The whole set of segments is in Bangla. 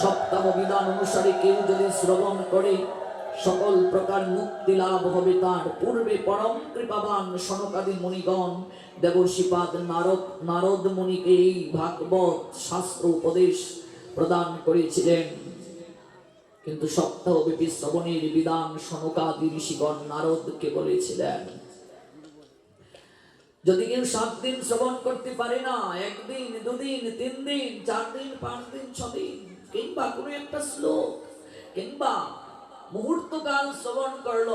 সপ্তাহ বিধান অনুসারে কেউ যদি শ্রবণ করে, সকল প্রকার মুক্তি লাভ হবে তার। পূর্বে পরম কৃপাবান সনকাদি মুনিগণ, দেবর্ষিপাদ নারদ নারদ মুনিকে এই ভাগবত শাস্ত্র উপদেশ প্রদান করেছিলেন। কিন্তু সপ্তাহব্যাপী শ্রবণের বিধান সনকাদি ঋষিগণ নারদকে বলেছিলেন, যদি কেউ সাত দিন শ্রবণ করতে পারে না, একদিন, দুদিন, তিন দিন, চার দিন, পাঁচ দিন, ছ দিন কিংবা কোনো একটা শ্লোক কিংবা মুহূর্তকাল শ্রবণ করল।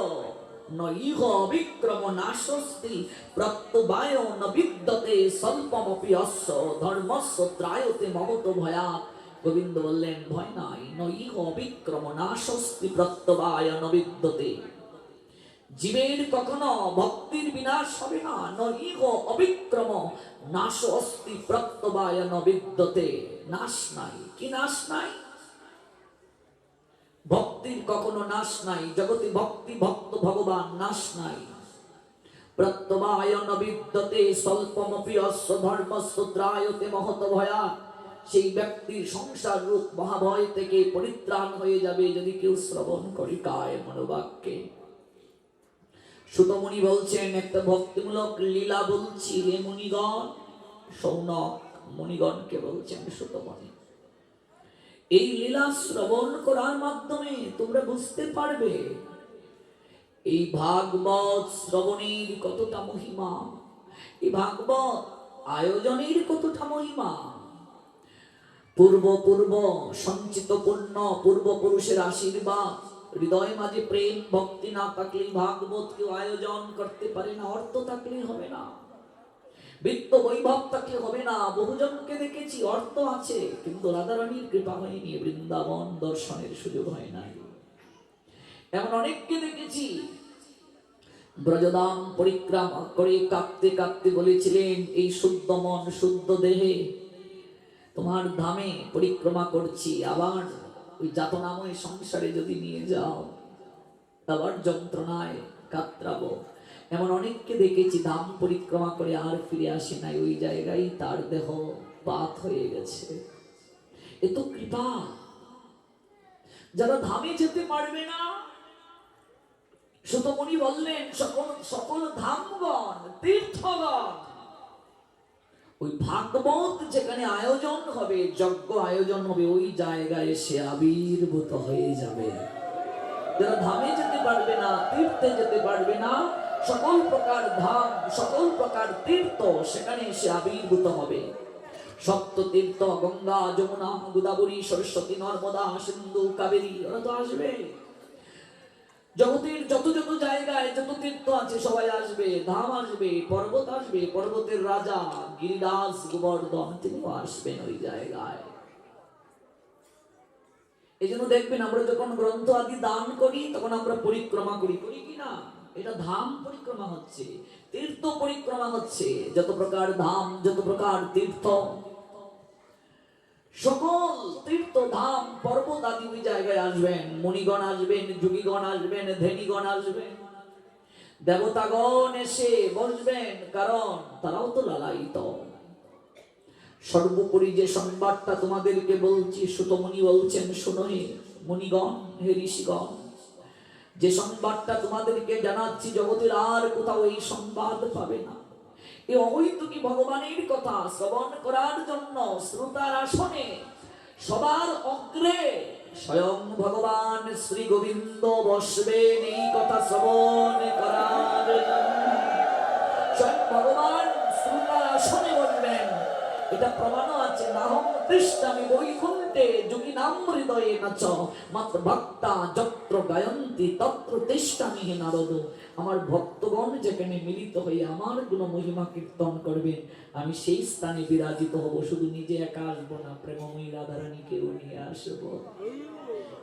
নইহ অবিক্রম নাশস্তি প্রত্যবায় নবিদ্যতে বিদ্যতে স্বল্পমপি অশ্ব ধর্মস্ব ত্রায়তে মমত ভয়া গোবিন্দ বললেন, ভয় নাই নইহ অবিক্রম নাশস্তি প্রত্যবায় নবিদ্যতে। বিদ্যতে জীবের কখনো ভক্তির বিনাশ হবে না নইহ অবিক্রম। নাশ অস্তি প্রত্যবায় ন বিদ্যতে। নাশ নাই। কি নাশ নাই? ভক্তির কখনো নাশ নাই। জগতে ভক্তি, ভক্ত, ভগবান নাশ নাই। প্রত্যবায় ন বিদ্যতে স্বল্পমপি অশ্ব ধর্মস্ব ত্রায়তে মহত ভয়া। সেই ব্যক্তির সংসার রূপ মহাভয় থেকে পরিত্রাণ হয়ে যাবে যদি কেউ শ্রবণ করি কায় মনোবাক্যে। সুতমণি বলছেন, একটা ভক্তিমূলক লীলা বলছি রে মুনিগণ। সৌনক মুনিগণকে বলছেন সুতমণি। এই লীলা শ্রবণ করার মাধ্যমে তোমরা বুঝতে পারবে, এই ভাগবত শ্রবণের কতটা মহিমা, এই ভাগবত আয়োজনের কতটা মহিমা। পূর্ব পূর্ব সঞ্চিত পুণ্য পূর্বপুরুষের আশীর্বাদ হৃদয় মাঝে প্রেম, ভক্তি না থাকলে ভাগবত কেউ আয়োজন করতে পারে না। অর্থ থাকলে হবে না। বৃত্ত বৈভব থাকলে হবে না। বহুজনকে দেখেছি অর্থ আছে, কিন্তু রাধারানীর কৃপা হয়নি। বৃন্দাবন দর্শনের সুযোগ হয় নাই। এমন অনেককে দেখেছি। ব্রজদাম পরিক্রমা করে কাঁপতে কাঁপতে বলেছিলেন, এই শুদ্ধ মন, শুদ্ধ দেহে তোমার ধামে পরিক্রমা করছি। আবার ওই যাতনাময় সংসারে যদি নিয়ে যাও আবার যন্ত্রণায় কাতরাবো। এমন অনেককে দেখেছি ধাম পরিক্রমা করে আর ফিরে আসে নাই। ওই জায়গায় তার দেহ পাত হয়ে গেছে। এ তো কৃপা। যারা ধামে যেতে পারবে না, সুতমণি বললেন, সকল সকল ধামগণ, তীর্থগণ ভাগবত যেখানে আয়োজন হবে, যজ্ঞ আয়োজন হবে, ওই জায়গায় সে আবির্ভূত হয়ে যাবে। যারা ধামে যেতে পারবে না, তীর্থে যেতে পারবে না, সকল প্রকার ধাম, সকল প্রকার তীর্থ, সেখানে সে আবির্ভূত হবে। সপ্ত তীর্থ গঙ্গা, যমুনা, গোদাবরী, সরস্বতী, নর্মদা, সিন্ধু, কাবেরী, ওরা তো আসবে। জগতের যত যত জায়গায় যত তীর্থ আছে, সবাই আসবে, ধাম আসবে, পর্বত আসবে, পর্বতের রাজা, গিরিরাজ, গোবর্ধন, তিনিও আসবেন ওই জায়গায়। এই জন্য দেখবেন আমরা যখন গ্রন্থ আদি দান করি, তখন আমরা পরিক্রমা করি। করি কি না? এটা ধাম পরিক্রমা হচ্ছে, তীর্থ পরিক্রমা হচ্ছে। যত প্রকার ধাম, যত প্রকার তীর্থ সকল তীর্থ ধাম পর্বত আদি ওই জায়গায় আসবেন, মুনিগণ আসবেন, যুগীগণ আসবেন, ধেনিগণ আসবেন। দেবতাগণ এসে বসবেন, কারণ তারাও তো লালায়িত। সর্বোপরি যে সংবাদটা তোমাদেরকে বলছি সুতমণি বলছেন, শুনো হে মুনিগণ, হে ঋষিগণ। যে সংবাদটা তোমাদেরকে জানাচ্ছি, জগতের আর কোথাও এই সংবাদ পাবে না। এই অবৈতুকী ভগবানের কথা? শ্রবণ করার জন্য শ্রোতার আসনে সবার অগ্রে স্বয়ং ভগবান শ্রী গোবিন্দ বসবেন এই কথা শ্রবণ করার স্বয়ং ভগবান শ্রোতার আসনে বলবেন, এটা প্রমাণও আছে নাহম তৃষ্ণামি বৈকুণ্ঠে যোগী নাম হৃদয়ে নাচ মাত্র ভক্তা যত্র গায়ন্তি তত্র তৃষ্ণামি হে নারদ। আমার ভক্তগণ যেখানে মিলিত হয়ে আমার গুণ মহিমা কীর্তন করবেন, আমি সেই স্থানে বিরাজিত হব, শুধু নিজে একা আসব না, প্রেমময়ী রাধারানীকেও নিয়ে আসব।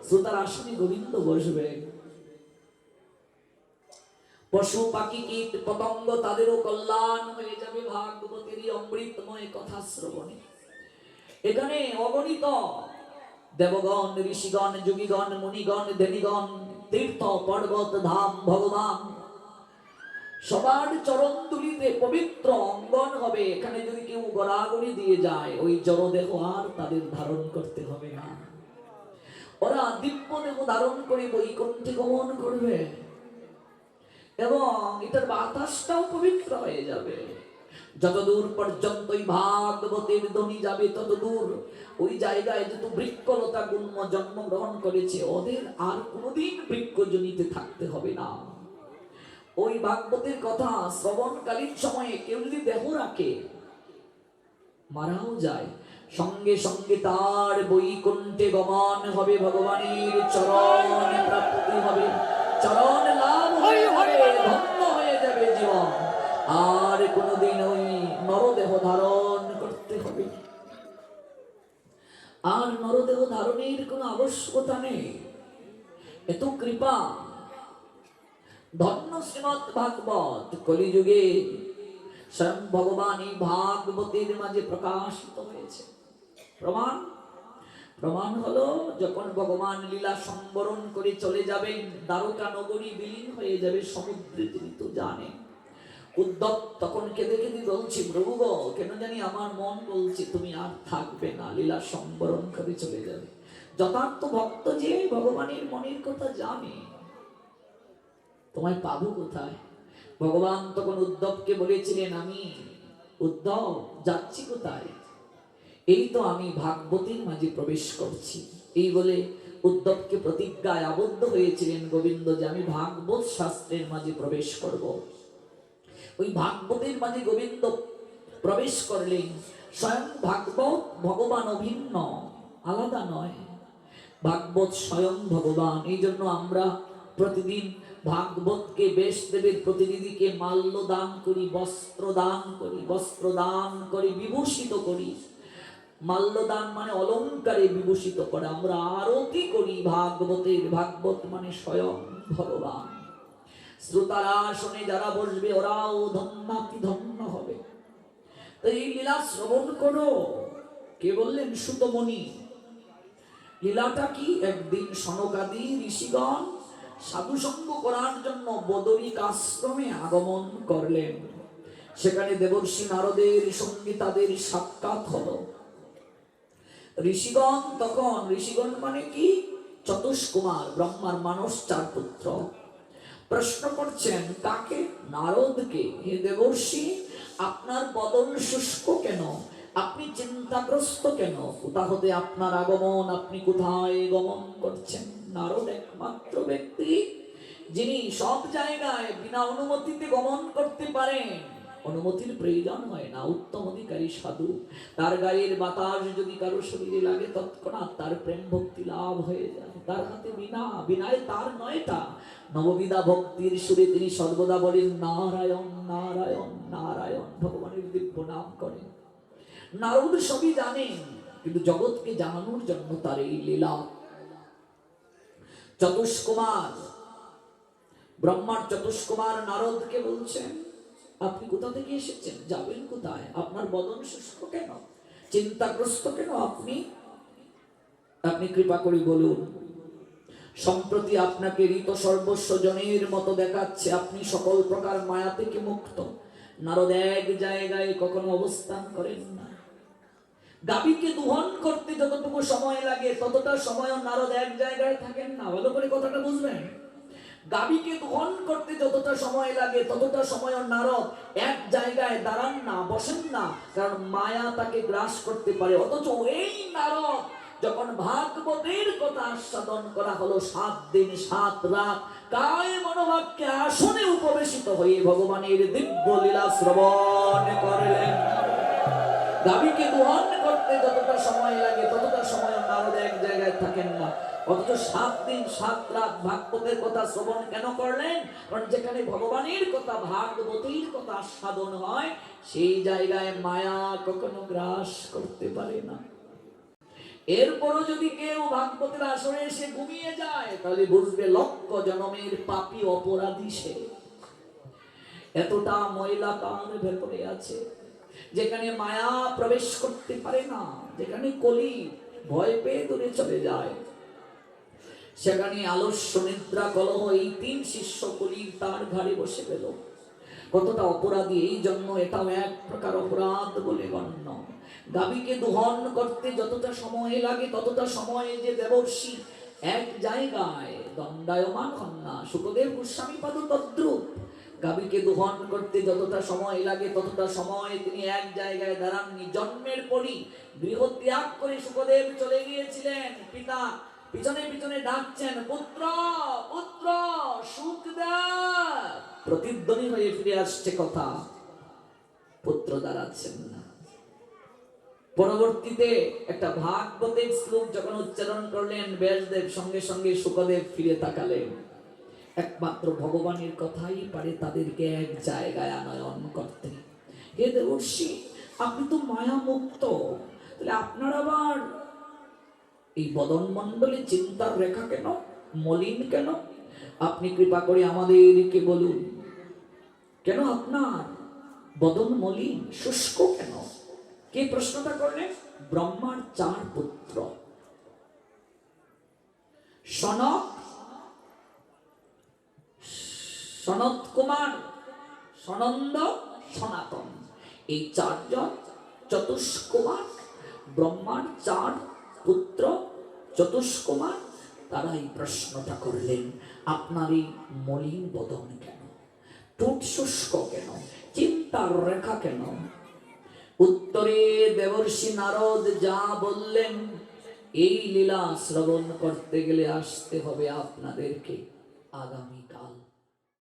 শ্রোতার আসনে, গোবিন্দ বসবেন পশু পাখি কীট পতঙ্গ, তাদেরও কল্যাণ হয়ে যাবে ভাগবতের অমৃতময় কথা শ্রবণে এখানে অগণিত দেবগণ, ঋষিগণ, যুগীগণ, মুনিগণ, দেবীগণ, তীর্থ, পর্বত, ধাম, ভগবান। সবার চরণ তুলিতে পবিত্র অঙ্গন হবে। এখানে যদি কেউ গড়াগড়ি দিয়ে যায়, ওই জড়দেহ আর তাদের ধারণ করতে হবে না। ওরা দিব্য দেহ ধারণ করে বৈকুণ্ঠে গমন করবে। এবং এটার বাতাসটাও পবিত্র হয়ে যাবে। যতদূর পর্যন্ত ওই ভাগবতের ধ্বনি যাবে, ততদূর ওই জায়গায় যত বৃক্ষলতা গুল্ম জন্মগ্রহণ করেছে, ওদের আর কোনোদিন বৃক্ষজনিতে থাকতে হবে না। ওই ভাগবতের কথা শ্রবণকালীন সময়ে কেউ যদি দেহ রাখে, মারাও যায়। সঙ্গে সঙ্গে তার বৈকুণ্ঠে গমন হবে ভগবানের চরণ, প্রাপ্তি হবে। চরণ লাভ হয়ে যাবে জীবন। আর কোনোদিন ওই নরদেহ ধারণ করতে হবে। আর নরদেহ ধারণের কোনো আবশ্যকতা নেই। এত কৃপা। ধন্য শ্রীমৎ ভাগবত কলিযুগে স্বয়ং ভগবান এই ভাগবতের মাঝে প্রকাশিত হয়েছে। প্রমাণ? প্রমাণ হলো যখন ভগবান লীলা সম্বরণ করে চলে যাবেন, দ্বারকা নগরী বিলীন হয়ে যাবে, সমুদ্রে তিনি তো জানেন। উদ্ধব তখন কেঁদে কেঁদে বলছি, প্রভু গো, কেন জানি আমার মন বলছে, তুমি আর থাকবে না, লীলা সম্বরণ করে চলে যাবে? যথার্থ ভক্ত যে ভগবানের মনের কথা জানে, তোমায় পাবো কোথায়? ভগবান তখন উদ্ধবকে বলেছিলেন, আমি উদ্ধব, যাচ্ছি কোথায়? এই তো আমি ভাগবতীর মাঝে প্রবেশ করছি। এই বলে উদ্ধবকে প্রতিজ্ঞায় আবদ্ধ হয়েছিলেন গোবিন্দ যে, আমি ভাগবত শাস্ত্রের মাঝে প্রবেশ করব। ওই ভাগবতের মাঝে গোবিন্দ প্রবেশ করলেন। স্বয়ং ভাগবত ভগবান অভিন্ন, আলাদা নয়। ভাগবত স্বয়ং ভগবান এই জন্য আমরা প্রতিদিন ভাগবতকে বেশ দেবের প্রতিনিধিকে মাল্য দান করি বস্ত্র দান করি বস্ত্র দান করি, বিভূষিত করি। মাল্যদান মানে অলংকারে বিভূষিত করে। আমরা আরতি করি ভাগবতের। ভাগবত মানে স্বয়ং ভগবান। শ্রোতারা শুনে যারা বসবে, ওরাও ধন্যাতি ধন্য হবে। তো এই লীলা শ্রবণ করো। কে বললেন? সুতমণি। লীলাটা কি? একদিন সনকাদি ঋষিগণ সাধুসঙ্গ করার জন্য বদরিক আশ্রমে আগমন করলেন। সেখানে দেবর্ষি নারদের সঙ্গে তাদের সাক্ষাৎ হলো। ঋষিগণ তখন, ঋষিগণ মানে কি? চতুষ্কুমার, ব্রহ্মার মানস চার পুত্র। প্রশ্ন করছেন, তাকে নারদকে? হে দেবর্ষি, আপনার বদন শুষ্ক কেন? আপনি চিন্তাগ্রস্ত কেন? কোথা হতে আপনার আগমন আপনি কোথায় গমন করছেন? নারদ একমাত্র ব্যক্তি, যিনি সব জায়গায় বিনা অনুমতিতে গমন করতে পারেন। অনুমতির প্রয়োজন হয় না, উত্তম অধিকারী সাধু। তার গায়ের বাতাস যদি কারও শরীরে লাগে, তৎক্ষণাৎ তার প্রেম ভক্তি লাভ হয়ে যায়। তার হাতে বিনা, বিনায় তার নয়টা। নববিধা ভক্তির সুরে তিনি সর্বদা বলেন, নারায়ণ নারায়ণ নারায়ণ, ভগবানের দিব্য নাম করেন। নারদ সবই জানেন কিন্তু জগৎকে জানানোর জন্য তার এই লীলা। চতুষ্কুমার, ব্রহ্মার চতুষ্কুমার নারদকে বলছেন আপনি কোথা থেকে এসেছেন? যাবেন কোথায়? আপনার বদন শুষ্ক কেন? চিন্তাগ্রস্ত কেন আপনি? আপনি কৃপা করে বলুন। সম্প্রতি আপনাকে ঋত সর্বস্ব জনের মতো দেখাচ্ছে। আপনি সকল প্রকার মায়া থেকে মুক্ত। নারদ এক জায়গায় কখনো অবস্থান করেন না। গাবিকে দুহন করতে যতটুকু সময় লাগে, ততটা সময় নারদ এক জায়গায় থাকেন না। ভালো করে কথাটা বুঝবেন? গাবিকে দহন করতে যতটা সময় লাগে, ততটা সময় নারদ এক জায়গায় দাঁড়ান না, বসেন না, কারণ মায়া তাকে গ্রাস করতে পারে। অথচ এই নারদ যখন ভাগবতের কথা আস্বাদন করা হলো, সাত দিন, সাত রাত, কায় মনোভাবকে আসনে উপবেশিত হয়ে ভগবানের দিব্য লীলা শ্রবণ করলেন। গাভীকে দোহন করতে যতটা সময় লাগে, ততটা সময় নারদ এক জায়গায় থাকেন না। অথচ সাত দিন, সাত রাত ভাগবতের কথা শ্রবণ কেন করলেন? কারণ যেখানে ভগবানের কথা, ভাগবতীর কথা আস্বাদন হয়, সেই জায়গায় মায়া কখনো গ্রাস করতে পারে না। এরপরও যদি কেউ ভাগবতের আসরে এসে ঘুমিয়ে যায়, তাহলে বুঝবে লক্ষ জনমের পাপি অপরাধী সে। এতটা ময়লা তার ভেতরে আছে। যেখানে মায়া প্রবেশ করতে পারে না, যেখানে কলি ভয় পেয়ে দূরে চলে যায়, সেখানে আলস্য, নিদ্রা, কলহ, এই তিন শিষ্য কলির তার ঘাড়ে বসে গেল। কতটা অপরাধী এই জন্য এটাও এক প্রকার অপরাধ বলে গণ্য। গাভীকে দোহন করতে যতটা সময় লাগে, ততটা সময়ে যে দেবর্ষী এক জায়গায় দণ্ডায়মান হন সুখদেব গোস্বামী পাদ তদ্রুপ গাভীকে দোহন করতে যতটা সময় লাগে, ততটা সময় তিনি এক জায়গায় দাঁড়াননি। জন্মের পরই গৃহ ত্যাগ করে সুখদেব চলে গিয়েছিলেন। পিতা পিছনে পিছনে ডাকছেন, পুত্র পুত্র প্রতিধ্বনি হয়ে ফিরে আসছে কথা। পুত্র দাঁড়াচ্ছেন না। পরবর্তীতে একটা ভাগবতের শ্লোক যখন উচ্চারণ করলেন, ব্যাসদেব সঙ্গে সঙ্গে সুখদেব ফিরে তাকালেন। একমাত্র ভগবানের কথাই পারে তাদেরকে এক জায়গায় আনয়ন করতে। হে দেবর্ষি, আপনি তো মায়া মুক্ত তাহলে আপনার আবার এই বদন মণ্ডলে চিন্তার রেখা কেন? মলিন কেন? আপনি কৃপা করে আমাদেরকে বলুন। কেন আপনার বদন মলিন, শুষ্ক কেন? কে প্রশ্নটা করলেন? ব্রহ্মার চার পুত্র। সনক সনত কুমার, সনন্দ, সনাতন। এই চারজন চতুষ্কুমার, ব্রহ্মার চার পুত্র চতুষ্কুমার তারা এই প্রশ্নটা করলেন, আপনার এই মলিন বদন কেন? টুট শুষ্ক কেন? চিন্তার রেখা কেন? উত্তরে দেবর্ষি নারদ যা বললেন, এই লীলা শ্রবণ করতে গেলে আসতে হবে আপনাদেরকে আগামীকাল